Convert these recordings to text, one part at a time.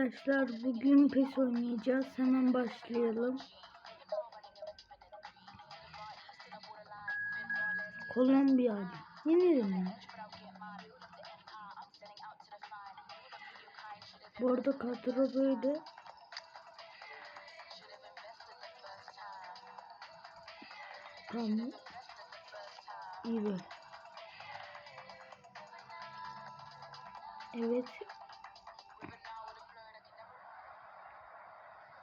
Arkadaşlar bugün PES oynayacağız. Hemen başlayalım. Kolombiya. Yenerim mi? Bu arada kadro böyle. Tamam. İyi. Evet.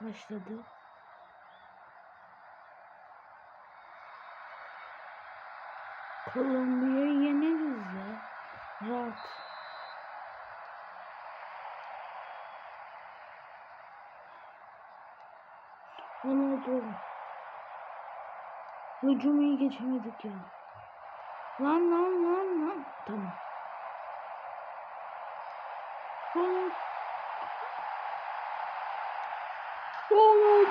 Başladı. Kolombiya'yı yeneriz ya. Rahat. Ronaldo. Hücumu iyi geçemedik ya. Lan lan lan lan. Tamam. Ronaldo. Hmm.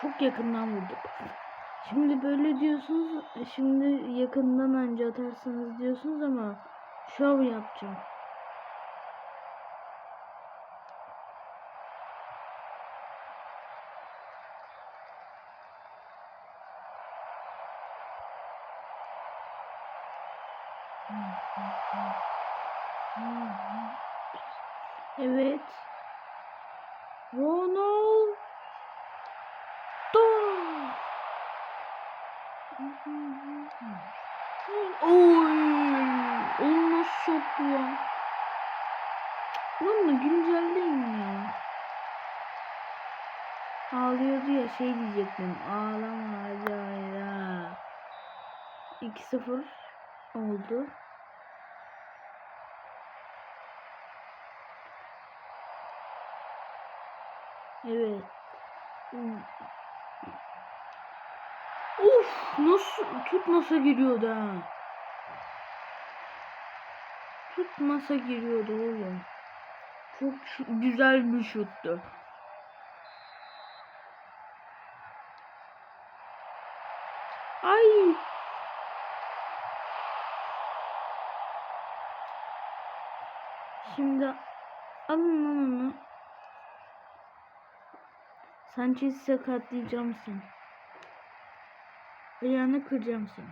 Çok yakından vurduk. Şimdi böyle diyorsunuz, şimdi yakından önce atarsınız diyorsunuz ama şov yapacağım. Evet. Ronaldo. Oy! Onu nasıl soktu ya? Lan güncelleyin ya. Ağlıyordu ya şey diyecektim. Ağlama Cayra. 2-0 oldu. Evet. Of nasıl tutmasa giriyordu ha. Tutmasa giriyordu oğlum. Çok güzel bir şuttu. Ay. Şimdi alın onu. Sanchez'i sakatlayacağım seni. Ayağını kıracağım seni.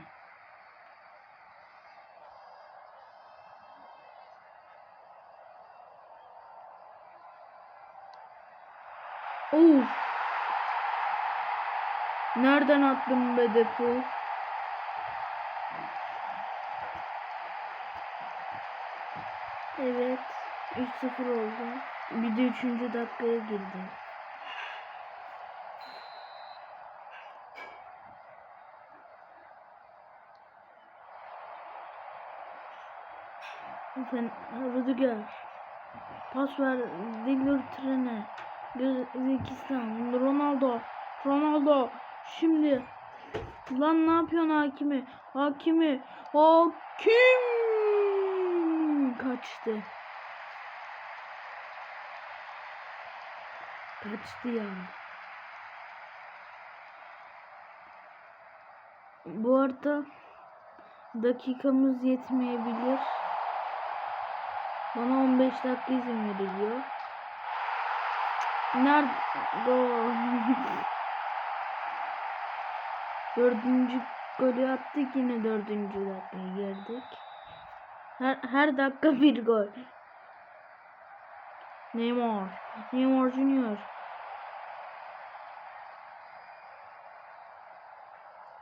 Of. Nereden attın be depo? Evet. 3-0 oldu. Bir de 3. dakikaya girdi. Sen Rüdiger. Pas ver. Dillur trene. Özbekistan. Ronaldo. Ronaldo. Şimdi. Lan ne yapıyorsun hakimi? Hakimi. Hakim. Kaçtı. Kaçtı ya. Bu arada dakikamız yetmeyebilir. Bana 15 dakika izin veriliyor. Nerede? Dördüncü golü attık yine dördüncü dakikaya girdik. Her, her dakika bir gol. Neymar. Neymar Junior.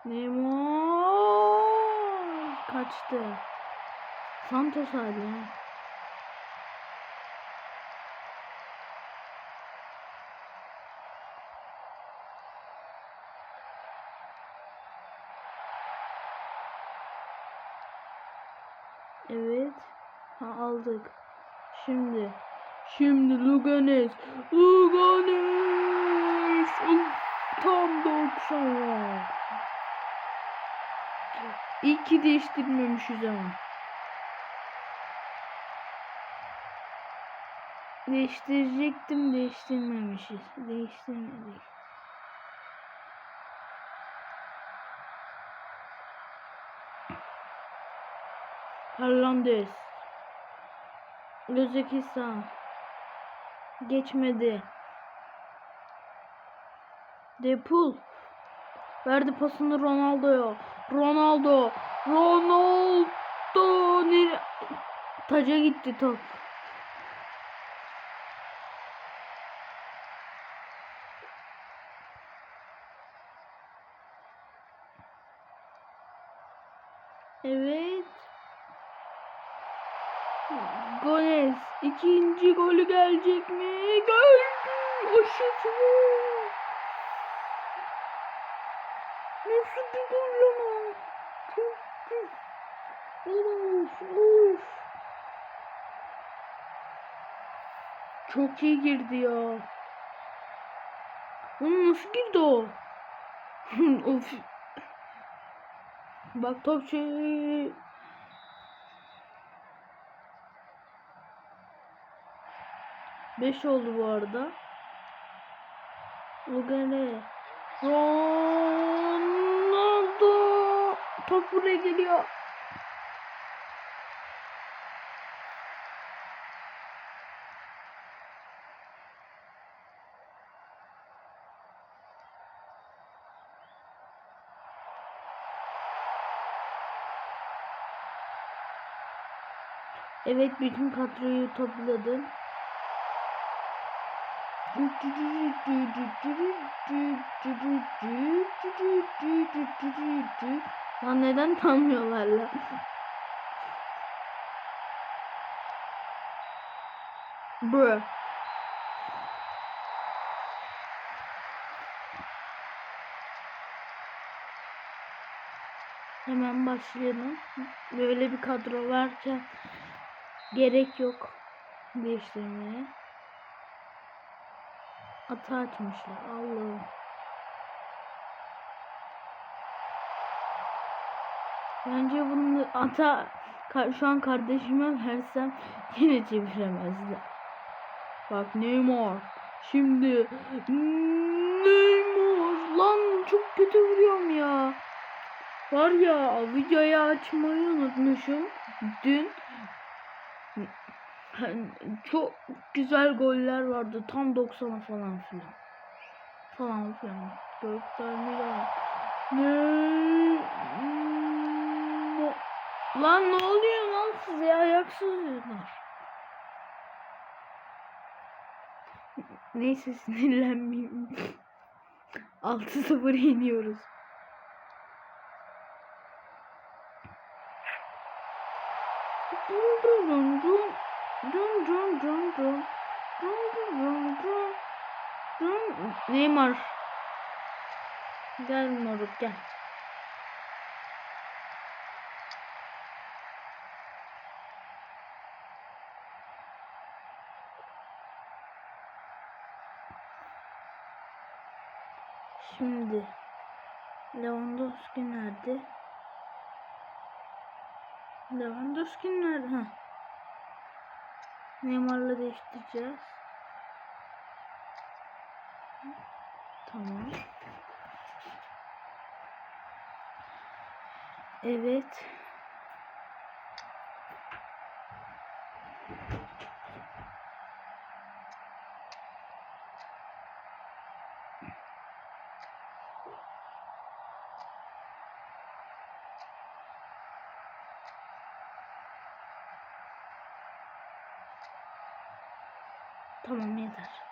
Neymar. Kaçtı. Santos hali. aldık. Şimdi. Şimdi Luganes. Luganes. Tam 90 ya. İyi ki değiştirmemişiz ama. Değiştirecektim değiştirmemişiz. Değiştirmedik. Hollandes. Özbekistan. Geçmedi. Depul. Verdi pasını Ronaldo'ya. Ronaldo. Ronaldo. Nere... Taca gitti top. Evet. Gomez ikinci golü gelecek mi? Şut mu? Nasıl bir gol ama? Of of. Çok iyi girdi ya. Oğlum nasıl girdi o? of. Bak top şey. Beş oldu bu arada. O gene. Ronaldo. Top buraya geliyor. Evet bütün kadroyu topladım. Lan neden tanımıyorlar lan? Bro. Hemen başlayalım. Böyle bir kadro varken gerek yok değiştirmeye. Ata açmışlar. Allah'ım. Bence bunu ata şu an kardeşime versem yine çeviremezler. Bak Neymar. Şimdi Neymar lan çok kötü vuruyorum ya. Var ya videoyu açmayı unutmuşum. Dün çok güzel goller vardı. Tam 90'a falan filan. Falan filan. Göstermiyor. Ne? ne? Lan ne oluyor lan size ayaksızlar. Neyse sinirlenmeyeyim. 6-0 yeniyoruz. Neymar. Gel moruk gel. Şimdi Lewandowski nerede? Lewandowski nerede? Ha. Neymar'la değiştireceğiz. Tamam. Evet. Tamam yeter.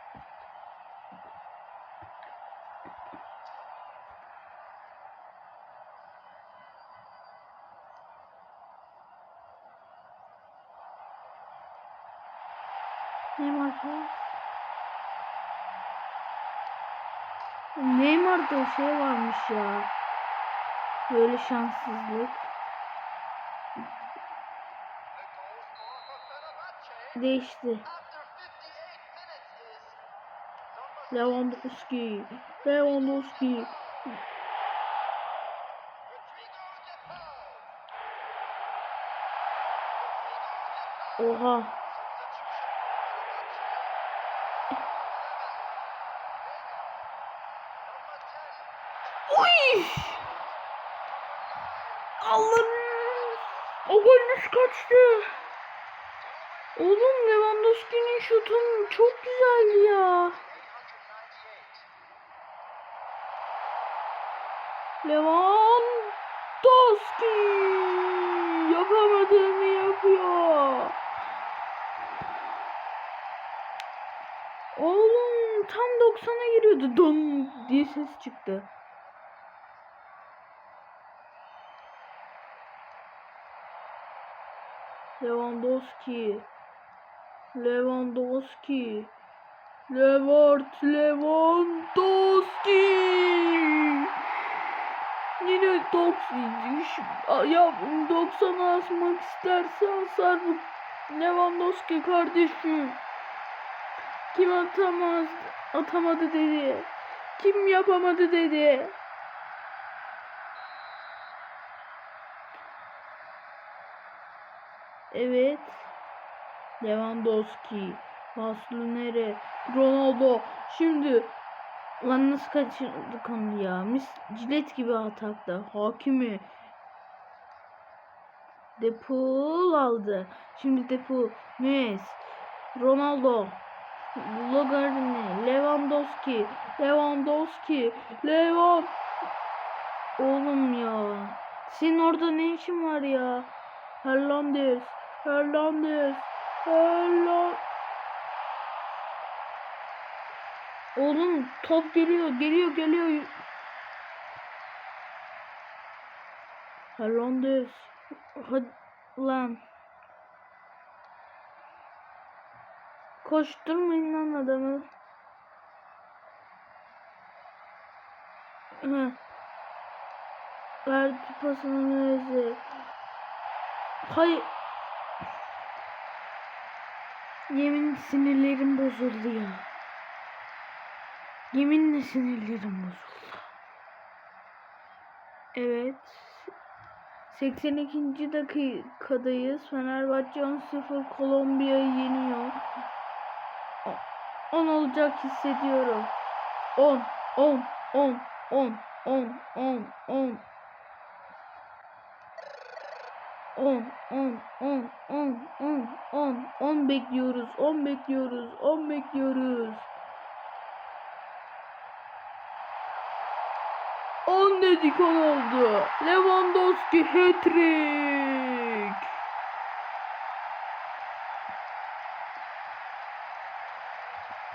Neymar'da şey varmış ya. Böyle şanssızlık. Değişti. Lewandowski. Lewandowski. Oha. Uy! Allah'ım. O gol nasıl kaçtı? Oğlum Lewandowski'nin şutun çok güzeldi ya. Lewandowski yapamadığını yapıyor. Oğlum tam 90'a giriyordu. Don diye ses çıktı. Lewandowski. Lewandowski. Levert Lewandowski. Yine 90 ya 90 asmak isterse asar bu Lewandowski kardeşim. Kim atamaz atamadı dedi. Kim yapamadı dedi. Evet. Lewandowski. Paslı nere? Ronaldo. Şimdi lan nasıl kaçırdık onu ya? Mis cilet gibi atakta. Hakimi. Depul aldı. Şimdi Depul. Neyes. Ronaldo. Logarini. Lewandowski. Lewandowski. Levan. Oğlum ya. Senin orada ne işin var ya? Hernandez. Hernandez. Hernandez. Oğlum top geliyor, geliyor, geliyor. Hernandez. Hadi lan. Koşturmayın lan adamı. Heh. Verdi pasını. Hayır. Yemin sinirlerim bozuldu ya. Yeminle sinirlerim bozuldu. Evet. 82. dakikadayız. Fenerbahçe 10-0 Kolombiya'yı yeniyor. 10 olacak hissediyorum. 10 10 10 10 10 10 10 10 10 10 10 10 10 10 bekliyoruz 10 bekliyoruz 10 bekliyoruz. 10 dedik 10 oldu. Lewandowski hat-trick.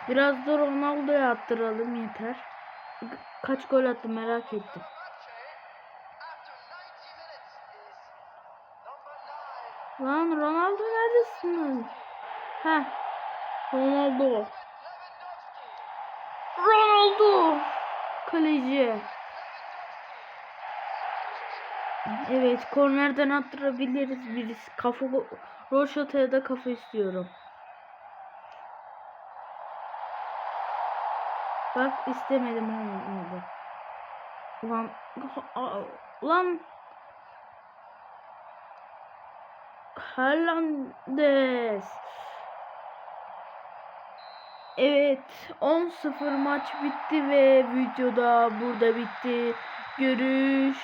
Biraz da Ronaldo'ya attıralım yeter. Kaç gol attı merak ettim Lan Ronaldo neredesin? Heh. Ronaldo. Ronaldo. Kaleci. Evet kornerden attırabiliriz birisi. Kafa Roşata'ya da kafa istiyorum. Bak istemedim olmadı. Ulan ulan Hernandez. Evet 10-0 maç bitti ve videoda burada bitti. Görüşürüz.